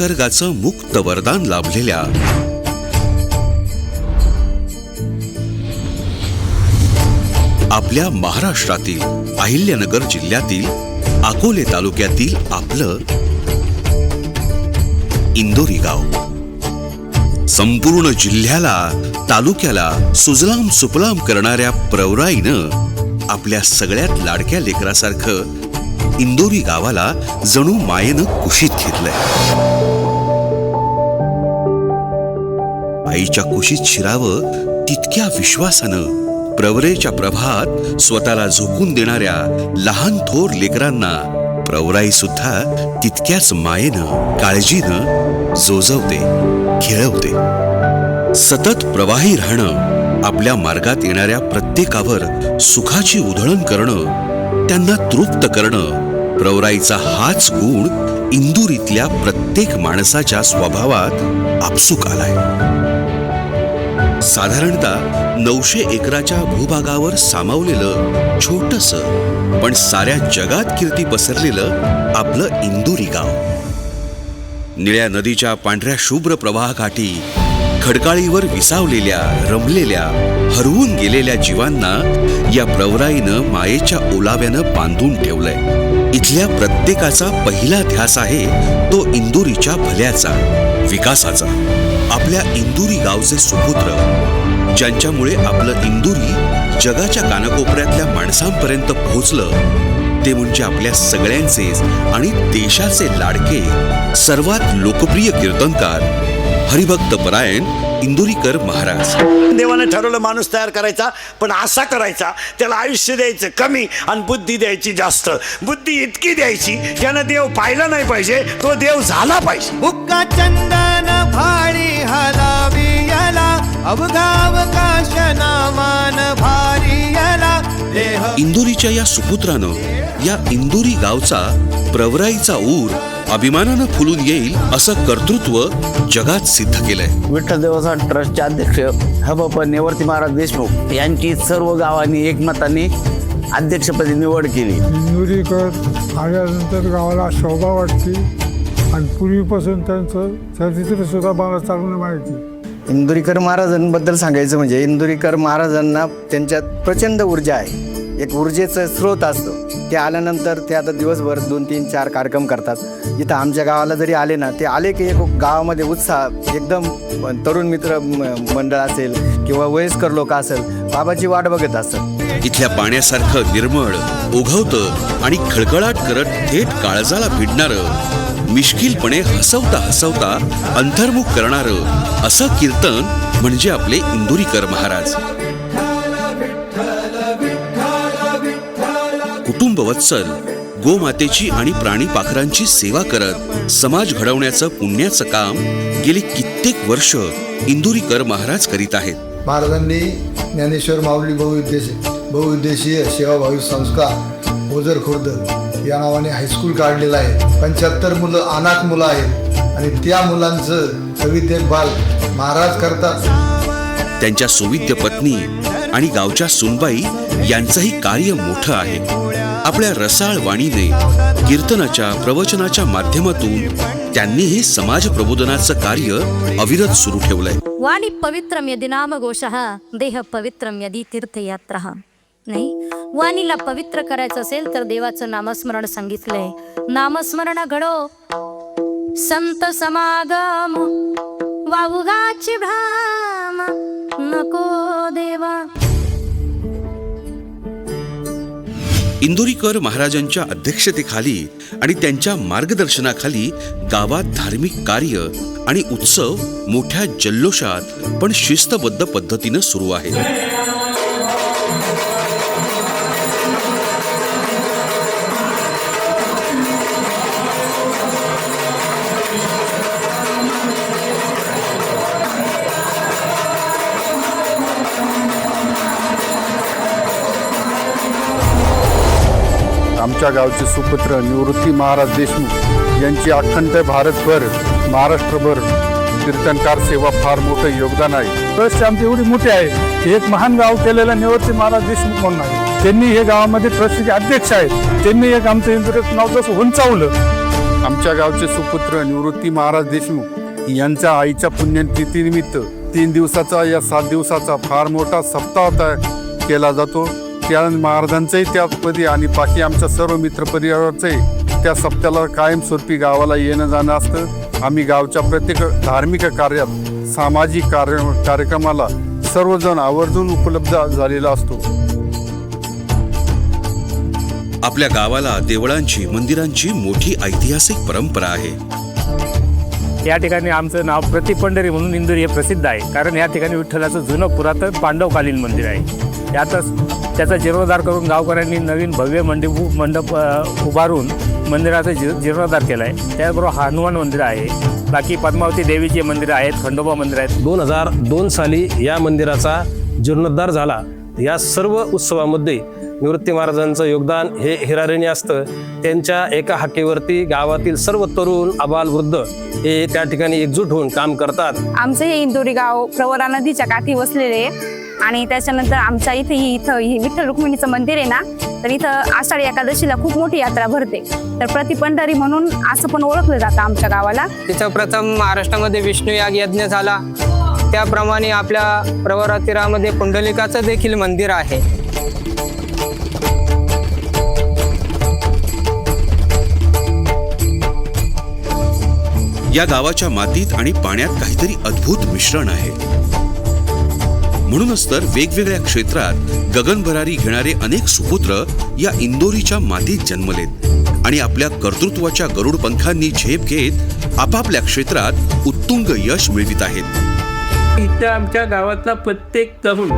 निसर्गाचं मुक्त वरदान लाभलेल्या. आपल्या महाराष्ट्रातील अहिल्यानगर जिल्ह्यातील अकोले तालुक्यातील आपलं इंदोरी गाव. संपूर्ण जिल्ह्याला तालुक्याला सुजलाम सुफलाम करणाऱ्या प्रवराईनं आपल्या सगळ्यात लाडक्या लेकरासारखं इंदोरी गावाला जणू मायेनं कुशीत घेतलंय. आईच्या कुशीत शिरावं तितक्या विश्वासानं प्रवरेच्या प्रभात स्वतःला झोकून देणाऱ्या लहान थोर लेकरांना प्रवराई सुद्धा तितक्याच मायेनं काळजीनं जोजवते खेळवते. सतत प्रवाही राहणं आपल्या मार्गात येणाऱ्या प्रत्येकावर सुखाची उधळण करणं त्यांना तृप्त करणं प्रवराईचा हाच गुण इंदुरीतल्या प्रत्येक माणसाच्या स्वभावात आपसूक आलाय. साधारणतः नऊशे एकराच्या भूभागावर सामावलेलं छोटस पण साऱ्या जगात कीर्ती पसरलेलं आपलं इंदुरी गाव. निळ्या नदीच्या पांढऱ्या शुभ्र प्रवाहाकाठी खडकाळीवर विसावलेल्या रमलेल्या हरवून गेलेल्या जीवांना या प्रवराईनं मायेच्या ओलाव्यानं बांधून ठेवलंय. इथल्या प्रत्येकाचा पहिला ध्यास आहे तो इंदुरीच्या भल्याचा विकासाचा. आपल्या इंदुरी गावचे सुपुत्र ज्यांच्यामुळे आपलं इंदुरी जगाच्या कानाकोपऱ्यातल्या माणसांपर्यंत पोहोचलं ते म्हणजे आपल्या सगळ्यांचेच आणि देशाचे लाडके सर्वात लोकप्रिय कीर्तनकार हरिभक्त परायण इंदुरीकर महाराज. देवाने ठरवलं माणूस तयार करायचा पण असा करायचा त्याला आयुष्य द्यायचं कमी आणि बुद्धी द्यायची जास्त. बुद्धी इतकी द्यायची त्यानं देव पाहिला नाही पाहिजे तो देव झाला पाहिजे. बुक्का चंदन भारी हलावी याला अवघावकाश नामान भारी याला देह इंदुरीच्या या सुपुत्रानं या इंदुरी गावचा प्रवराईचा ऊर अभिमानानं फुलून येईल असं कर्तृत्व जगात सिद्ध केलंय. विठ्ठल देवस्थान ट्रस्टचे अध्यक्ष हबप नेवर्ती महाराज देशमुख यांची सर्व गावांनी एकमताने अध्यक्षपदी निवड केली. इंदुरीकर आल्यानंतर गावाला शोभा वाटते आणि पूर्वीपासून त्यांचं चरित्र सुद्धा मला चांगलं माहिती. इंदुरीकर महाराजांबद्दल सांगायचं म्हणजे इंदुरीकर महाराजांना त्यांच्यात प्रचंड ऊर्जा आहे. एक ऊर्जेचं स्रोत असतो. ते आल्यानंतर ते आता दिवसभर दोन तीन चार कार्यक्रम करतात. इथं आमच्या गावाला जरी आले ना ते आले की एक गावामध्ये उत्साह एकदम तरुण मित्र म- मंडळ असेल किंवा वयस्कर लोक असेल बाबाची वाट बघत असतात. इथल्या पाण्यासारखं निर्मळ उघवतं आणि खळखळाट करत थेट काळजाला भिडणारं मिश्किलपणे हसवता हसवता अंतर्मुख करणारं असं कीर्तन म्हणजे आपले इंदुरीकर महाराज. कुटुंब वत्सल गोमातेची आणि प्राणी पाखरांची सेवा करत. समाज घडवण्याचं पुण्याचं काम गेली कित्येक वर्ष इंदुरीकर महाराज करीत आहेत. महाराजांनी ज्ञानेश्वर माऊली बहुउद्देश बहुउद्देशीय सेवाभावी संस्था ओझर खुर्द या नावाने हायस्कूल काढलेलं आहे. पंच्याहत्तर मुलं अनाथ मुलं आहेत आणि त्या मुलांचं सगळी देखभाल महाराज करतात. त्यांच्या सुविद्य पत्नी आणि गावच्या सुनबाई यांचंही कार्य मोठं आहे. आपल्या रसाळ वाणीने कीर्तनाच्या प्रवचनाच्या माध्यमातून त्यांनीही समाज प्रबोधनाचं कार्य अविरत सुरू ठेवलंय. वाणी पवित्रम यदि नामघोषः देह पवित्रम यदि तीर्थयात्रा. नाही वाणीला पवित्र करायचं असेल तर देवाचं नामस्मरण सांगितलंय. नामस्मरण घडो. संत समागम वाऊगाची भ्राम नको देवा. इंदुरीकर महाराजांच्या अध्यक्षतेखाली आणि त्यांच्या मार्गदर्शनाखाली गावात धार्मिक कार्य आणि उत्सव मोठ्या जल्लोषात पण शिस्तबद्ध पद्धतीनं सुरू आहे आमच्या गावचे सुपुत्र निवृत्ती महाराज देशमुख यांची अखंड भारतभर महाराष्ट्रभर कीर्तनकार सेवा फार मोठं योगदान आहे. ट्रस्ट आमची एवढी मोठी आहे एक महान गाव केलेलं निवृत्ती महाराज देशमुख म्हणून आहे. त्यांनी हे गावामध्ये ट्रस्टचे अध्यक्ष आहेत. त्यांनी एक आमचं इंदुरीचं नाव जसं उंचावलं. आमच्या गावचे सुपुत्र निवृत्ती महाराज देशमुख यांच्या आईच्या पुण्यतिथीनिमित्त तीन दिवसाचा या सात दिवसाचा फार मोठा सप्ताह तयार केला जातो. त्या महाराजांचंही त्यामध्ये आणि बाकी आमच्या सर्व मित्रपरिवाराचंही त्या सप्त्याला कायमस्वरूपी गावाला येणं जाणं असतं. आम्ही गावच्या प्रत्येक धार्मिक कार्यात सामाजिक कार्य कार्यक्रमाला सर्वजण आवर्जून उपलब्ध झालेला असतो. आपल्या गावाला देवळांची मंदिरांची मोठी ऐतिहासिक परंपरा आहे. या ठिकाणी आमचं नाव प्रति पंढरी म्हणून इंदूर हे प्रसिद्ध आहे. कारण या ठिकाणी विठ्ठलाचं जुनं पुरातन पांडवकालीन मंदिर आहे. यातच त्याचा जीर्णोद्धार करून गावकऱ्यांनी नवीन भव्य मंडप मंडप उभारून मंदिराचा जी जीर्णोद्धार केला आहे त्याचबरोबर हनुमान मंदिर आहे. बाकी पद्मावती देवीचे मंदिर आहेत खंडोबा मंदिर आहेत. दोन हजार दोन साली या मंदिराचा जीर्णोद्धार झाला. या सर्व उत्सवामध्ये निवृत्ती महाराजांचं योगदान हे हिरारेणी असतं. त्यांच्या एका हाकेवरती गावातील सर्व तरुण आबाल वृद्ध हे त्या ठिकाणी एकजूट होऊन काम करतात. आमचं हे इंदोरी गाव प्रवरा नदीच्या काठी वसलेले आहे. आणि त्याच्यानंतर आमच्या इथे ही इथं ही विठ्ठल रुक्मिणीचं मंदिर आहे ना तर इथं आषाढी एकादशीला खूप मोठी यात्रा भरते. तर प्रति पंढरी म्हणून असं पण ओळखलं जातं आमच्या गावाला. तिथं प्रथम महाराष्ट्रामध्ये विष्णू याग यज्ञ झाला. त्याप्रमाणे आपल्या प्रवरा तीरामध्ये पुंडलिकाचं देखील मंदिर आहे. या गावाच्या मातीत आणि पाण्यात काहीतरी अद्भुत मिश्रण आहे. म्हणूनच तर वेगवेगळ्या क्षेत्रात गगनभरारी घेणारे अनेक सुपुत्र या इंदोरीच्या मातीत जन्मलेत आणि आपल्या कर्तृत्वाच्या गरुड पंखांनी झेप घेत आपापल्या क्षेत्रात उत्तुंग यश मिळवित आहेत. इथं आमच्या गावातला प्रत्येक तरुण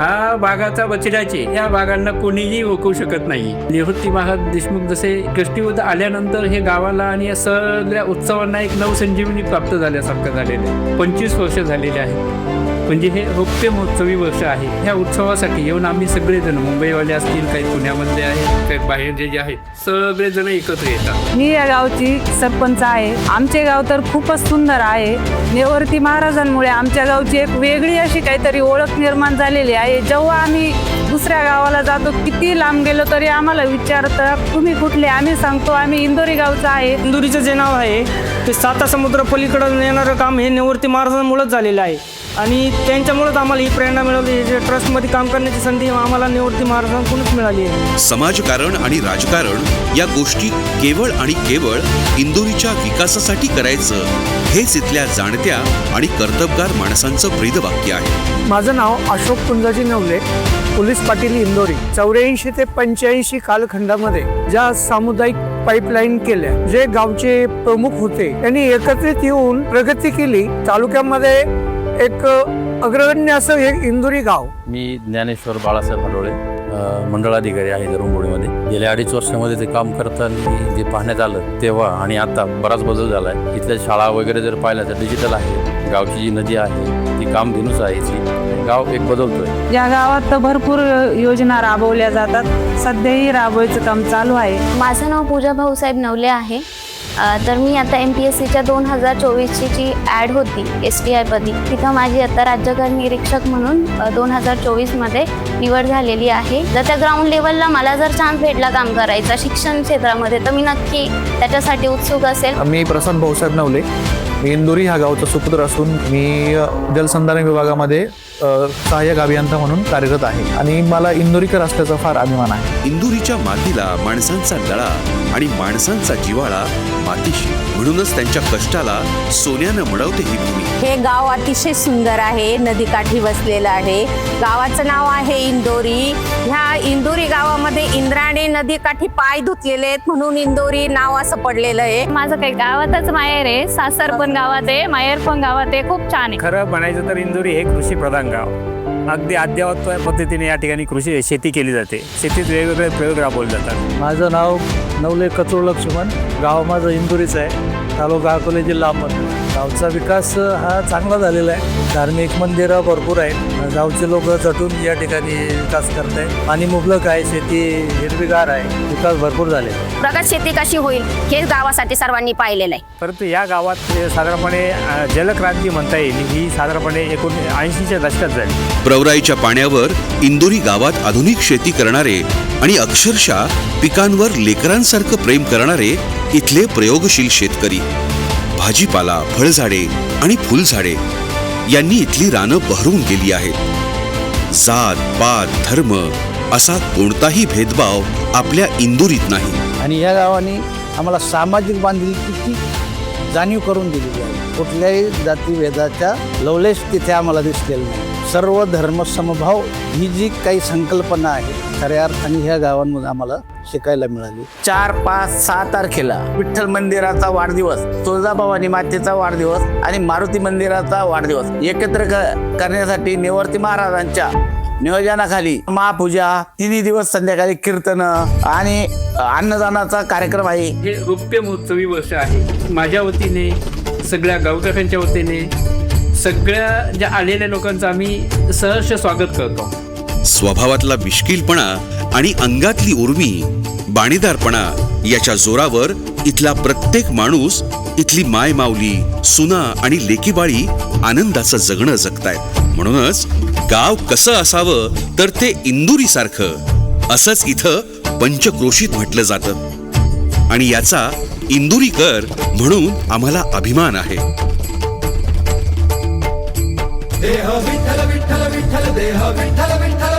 हा वाघाचा बछड्याचे या बागांना कोणीही ओळखू शकत नाही. निवृत्ती महाराज देशमुख जसे कष्टीवत आल्यानंतर हे गावाला आणि या सगळ्या उत्सवांना एक नवसंजीवनी प्राप्त झाल्यासारखं झालेलं आहे. पंचवीस वर्ष झालेले आहेत. म्हणजे हे रौप्य महोत्सवी वर्ष आहे. ह्या उत्सवासाठी येऊन आम्ही सगळेजण मुंबईवाले असतील काही पुण्यामधले आहेत काही बाहेरचे जे आहेत सगळेजण एकत्र येतात. मी या गावची सरपंच आहे. आमचे गाव तर खूपच सुंदर आहे. नेवरती महाराजांमुळे आमच्या गावची एक वेगळी अशी काहीतरी ओळख निर्माण झालेली आहे. जेव्हा आम्ही दुसऱ्या गावाला जातो किती लांब गेलो तरी आम्हाला विचारतात तुम्ही कुठले? आम्ही सांगतो आम्ही इंदोरी गावचं आहे. इंदुरीचं जे नाव आहे ते साता समुद्र पलीकडून येणारं काम हे निवृत्ती महाराजांमुळेच झालेलं आहे. आणि त्यांच्यामुळेच आम्हाला ही प्रेरणा मिळाली. हे जे ट्रस्टमध्ये काम करण्याची संधी आम्हाला निवृत्ती महाराजांकडूनच मिळाली आहे. समाजकारण आणि राजकारण या गोष्टी केवळ आणि केवळ इंदोरीच्या विकासासाठी करायचं हेच इथल्या जाणत्या आणि कर्तबगार माणसांचं ब्रीदवाक्य आहे. माझं नाव अशोक कुंजाजी नवले पोलीस पाटील इंदोरी चौऱ्याऐंशी ते पंच्याऐंशी कालखंडामध्ये ज्या सामुदायिक पाईपलाईन केल्या जे गावचे प्रमुख होते त्यांनी एकत्रित येऊन प्रगती केली. तालुक्यामध्ये एक अग्रगण्य असं हे इंदोरी गाव. मी ज्ञानेश्वर बाळासाहेब हडोळे अ, मंडळाधिकारी आहे धर्मपुरीमध्ये गेल्या अडीच वर्षामध्ये ते काम करताना जे पाहण्यात आलं तेव्हा आणि आता बराच बदल झाला आहे. इथल्या शाळा वगैरे जर पाहिल्या तर डिजिटल आहे. गावची जी नदी आहे ती काम दिनूच आहे इथली. गाव एक बदलतोय. या गावात तर भरपूर योजना राबवल्या जातात. सध्याही राबवायचं काम चालू आहे. माझं नाव पूजा भाऊसाहेब नवले आहे. तर मी आता एम पी एस सीच्या दोन हजार चोवीसची जी ॲड होती एस टी आयपदी तिथं माझी आता राज्यकर निरीक्षक म्हणून दोन हजार चोवीसमध्ये निवड झालेली आहे. जर त्या ग्राउंड लेवलला मला जर चान्स भेटला काम करायचा शिक्षण क्षेत्रामध्ये तर मी नक्की त्याच्यासाठी उत्सुक असेल. मी प्रसन्न भाऊसाहेब नवले. मी इंदोरी ह्या गावचा सुपुत्र असून मी जलसंधारण विभागामध्ये सहाय्यक अभियंता म्हणून कार्यरत आहे. आणि मला इंदोरीकर असल्याचा फार अभिमान आहे. इंदुरीच्या मातीला माणसांचा लळा आणि माणसांचा जिवाळा मातीशी. म्हणूनच त्यांच्या कष्टाला सोन्यानं मडवते ही भूमी. हे गाव अतिशय सुंदर आहे. नदीकाठी वसलेलं आहे. गावाचं नाव आहे इंदोरी. ह्या इंदोरी गावामध्ये इंद्रायणी नदीकाठी पाय धुतलेले आहेत म्हणून इंदोरी नाव असं पडलेलं आहे. माझं काही गावातच माहेर आहे. सासर पण गावात आहे. माहेर पण गावात आहे. खूप छान आहे. खरं म्हणायचं तर इंदोरी हे कृषी प्रधान गाव अगदी अद्ययावत पद्धतीने या ठिकाणी कृषी शेती केली जाते. शेतीत वेगवेगळे प्रयोग राबवले जातात. माझं नाव नवले कचोळ लक्ष्मण गाव माझं इंदुरीचं आहे. तालुका अकोले जिल्हा अहमदनगर गावचा विकास हा चांगला झालेला आहे. धार्मिक मंदिरं भरपूर आहेत. गावचे लोक झटून या ठिकाणी विकास करत आहेत आणि मुबलक आहे शेती हिरवीगार आहे. विकास भरपूर झाले. प्रगत शेती कशी होईल हे गावासाठी सर्वांनी पाहिलेलं आहे. परंतु या गावात साधारणपणे जलक्रांती म्हणता येईल. ही साधारणपणे एकूण ऐंशीच्या दशकात झाली. प्रवराईच्या पाण्यावर इंदोरी गावात आधुनिक शेती करणारे आणि अक्षरशः पिकांवर लेकरांसारखं प्रेम करणारे इथले प्रयोगशील शेतकरी. भाजीपाला फळझाडे आणि फुलझाडे यांनी इथली रानं बहरून गेली आहेत. जात पात धर्म असा कोणताही भेदभाव आपल्या इंदुरीत नाही. आणि या गावाने आम्हाला सामाजिक बांधिलकीची जाणीव करून दिलेली आहे. कुठल्याही जातीभेदाच्या लवलेश तिथे आम्हाला दिसलेलं नाही. सर्व धर्म समभाव ही जी काही संकल्पना आहे खऱ्या अर्थाने ह्या गावांमध्ये आम्हाला शिकायला मिळाली. चार पाच सहा तारखेला विठ्ठल मंदिराचा वाढदिवस तुळजाभवानी मातेचा वाढदिवस आणि मारुती मंदिराचा वाढदिवस एकत्र क- करण्यासाठी निवर्ती महाराजांच्या नियोजनाखाली महापूजा तिन्ही दिवस संध्याकाळी कीर्तन आणि अन्नदानाचा कार्यक्रम आहे. हे रौप्य महोत्सवी वर्ष आहे. माझ्या वतीने सगळ्या गावकऱ्यांच्या वतीने सगळ्या ज्या आलेल्या लोकांचं आम्ही सहर्ष स्वागत करतो. स्वभावातला मिश्किलपणा आणि अंगातली उर्मी बाणीदारपणा याच्या जोरावर इथला प्रत्येक माणूस इथली माय माऊली सुना आणि लेकीबाळी आनंदाचं जगणं जगतायत. म्हणूनच गाव कसं असावं तर ते इंदुरी सारखं असंच इथं पंचक्रोशीत म्हटलं जातं. आणि याचा इंदुरीकर म्हणून आम्हाला अभिमान आहे. देह विठ्ठल विठ्ठल विठ्ठल देह विठ्ठल विठ्ठल.